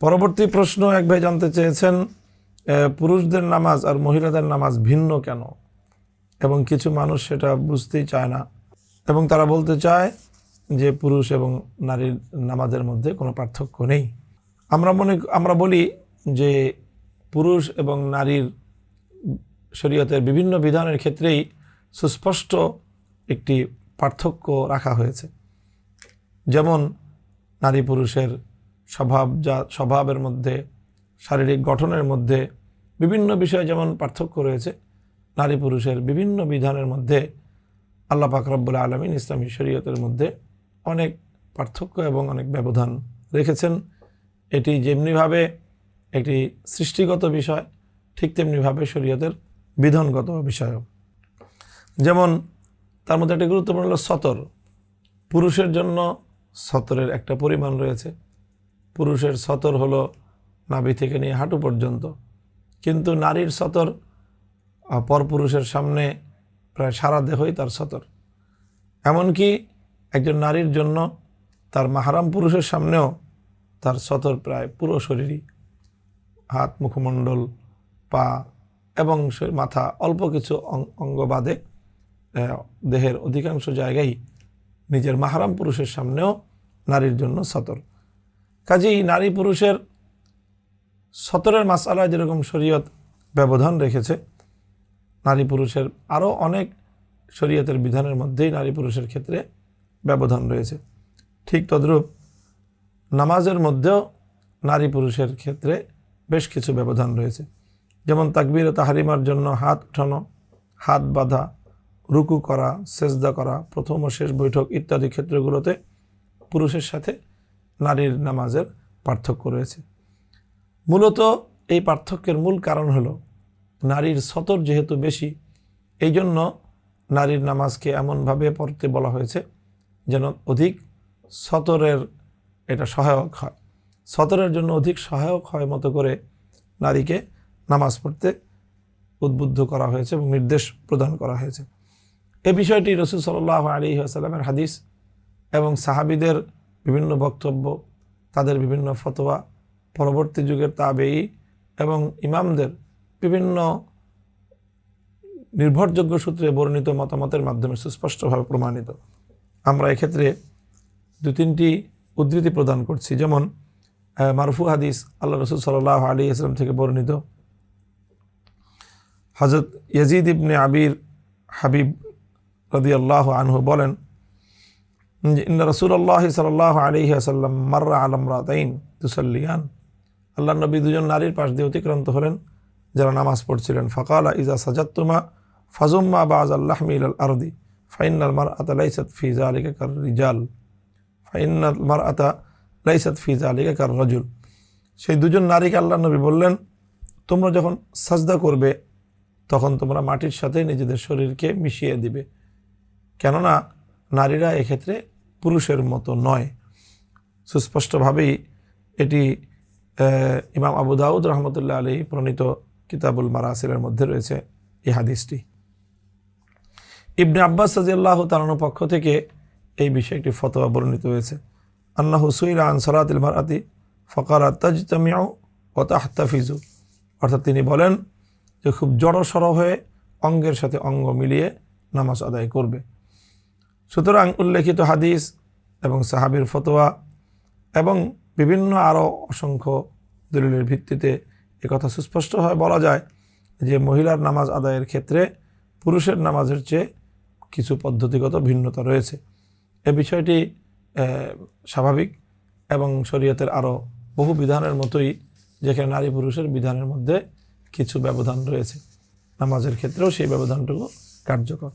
পরবর্তী প্রশ্ন, এক ভাই জানতে চেয়েছেন পুরুষদের নামাজ আর মহিলাদের নামাজ ভিন্ন কেন? এবং কিছু মানুষ সেটা বুঝতেই চায় না। এবং তারা বলতে চায় যে পুরুষ এবং নারীর নামাজের মধ্যে কোনো পার্থক্য নেই। আমরা মনে, আমরা বলি যে পুরুষ এবং নারীর শরীয়তের বিভিন্ন বিধানের ক্ষেত্রেই সুস্পষ্ট একটি পার্থক্য রাখা হয়েছে। যেমন নারী পুরুষের স্বভাব যা স্বভাবের মধ্যে, শারীরিক গঠনের মধ্যে, বিভিন্ন বিষয়ে যেমন পার্থক্য রয়েছে, নারী পুরুষের বিভিন্ন বিধানের মধ্যে আল্লাহ পাক রব্বুল আলমিন ইসলামী শরীয়তের মধ্যে অনেক পার্থক্য এবং অনেক ব্যবধান রেখেছেন। এটি যেমনিভাবে একটি সৃষ্টিগত বিষয়, ঠিক তেমনিভাবে শরীয়তের বিধানগত বিষয়ও। যেমন তার মধ্যে একটি গুরুত্বপূর্ণ হল সতর। পুরুষের জন্য সতরের একটা পরিমাণ রয়েছে। পুরুষের সতর হলো নাভি থেকে নিয়ে হাঁটু পর্যন্ত। কিন্তু নারীর সতর পরপুরুষের সামনে প্রায় সারা দেহই তার সতর। এমনকি একজন নারীর জন্য তার মাহারাম পুরুষের সামনেও তার সতর প্রায় পুরো শরীরই। হাত, মুখমণ্ডল, পা এবং মাথা অল্প কিছু অঙ্গ বাদে দেহের অধিকাংশ জায়গায় নিজের মাহারাম পুরুষের সামনেও নারীর জন্য সতর। কাজেই নারী পুরুষের সতরের মাসালায় যেরকম শরীয়ত ব্যবধান রেখেছে, নারী পুরুষের আরও অনেক শরীয়তের বিধানের মধ্যেই নারী পুরুষের ক্ষেত্রে ব্যবধান রয়েছে। ঠিক তদ্রূপ নামাজের মধ্যেও নারী পুরুষের ক্ষেত্রে বেশ কিছু ব্যবধান রয়েছে। যেমন তাকবীর তাহারিমার জন্য হাত উঠানো, হাত বাঁধা, রুকু করা, সেজদা করা, প্রথম ও শেষ বৈঠক ইত্যাদি ক্ষেত্রগুলোতে পুরুষের সাথে নারীর নামাজের পার্থক্য রয়েছে। মূলত এই পার্থক্যের মূল কারণ হলো, নারীর সতর যেহেতু বেশি এই জন্য নারীর নামাজকে এমনভাবে পড়তে বলা হয়েছে যেন অধিক সতরের এটা সহায়ক হয়। সতরের জন্য অধিক সহায়ক হয় মতো করে নারীকে নামাজ পড়তে উদ্বুদ্ধ করা হয়েছে এবং নির্দেশ প্রদান করা হয়েছে। এ বিষয়টি রসুল সাল্লাহ আলী আসাল্লামের হাদিস এবং সাহাবিদের বিভিন্ন বক্তব্য, তাদের বিভিন্ন ফতোয়া, পরবর্তী যুগের তাবেই এবং ইমামদের বিভিন্ন নির্ভরযোগ্য সূত্রে বর্ণিত মতামতের মাধ্যমে সুস্পষ্টভাবে প্রমাণিত। আমরা এক্ষেত্রে দু তিনটি উদ্ধৃতি প্রদান করছি। যেমন মারফু হাদিস আল্লাহ রসুল সাল্লাহ আলী ইসলাম থেকে বর্ণিত। হজরত ইয়াজিদ ইবনে আবির হাবিব রদি আল্লাহ আনহু বলেন যে, ইন্না রসুল্লাহ সাল্লাহ আলহি আসাল্লাম মার্রা আলম রাতাইন তুসল্লিয়ান আল্লাহ নবী দুজন নারীর পাশ দিয়ে অতিক্রান্ত হলেন, যারা নামাজ পড়ছিলেন। ফকালা, ইজা সাজাত্তুমা ফাজুম্মা বাজ আল্লাহ মিল আল আরদি ফাইনাল মার আতা লাইসত ফিজা আলিকা কার রিজাল। ফাইনাল মার আতা লাইসত ফিজা আলিকা কার রজুল। সেই দুজন নারীকে আল্লাহ নবী বললেন, তোমরা যখন সাজদা করবে, তখন তোমরা মাটির সাথে নিজেদের শরীরকে মিশিয়ে দিবে। কেননা নারীরা এক্ষেত্রে পুরুষের মতো নয়। সুস্পষ্টভাবেই এটি ইমাম আবু দাউদ রহমতুল্লাহ আলী প্রণীত কিতাবুল মারাসিলের মধ্যে রয়েছে এই হাদিসটি। ইবনে আব্বাস সাজিয়াল্লাহ তালানোর পক্ষ থেকে এই বিষয়টি ফতোয়া বর্ণিত হয়েছে। আন্না হুসুইল আন সরাতিল মারাতি ফকারা তাজতামিয়াও ও তাহতাফিজু। অর্থাৎ তিনি বলেন যে, খুব জড়সড় হয়ে অঙ্গের সাথে অঙ্গ মিলিয়ে নামাজ আদায় করবে। সুতরাং উল্লেখিত হাদিস এবং সাহাবির ফতোয়া এবং বিভিন্ন আরও অসংখ্য দলিলের ভিত্তিতে একথা সুস্পষ্টভাবে বলা যায় যে মহিলার নামাজ আদায়ের ক্ষেত্রে পুরুষের নামাজের চেয়ে কিছু পদ্ধতিগত ভিন্নতা রয়েছে। এ বিষয়টি স্বাভাবিক এবং শরীয়তের আরও বহু বিধানের মতোই যেখানে নারী পুরুষের বিধানের মধ্যে কিছু ব্যবধান রয়েছে। নামাজের ক্ষেত্রেও সেই ব্যবধানটুকু কার্যকর।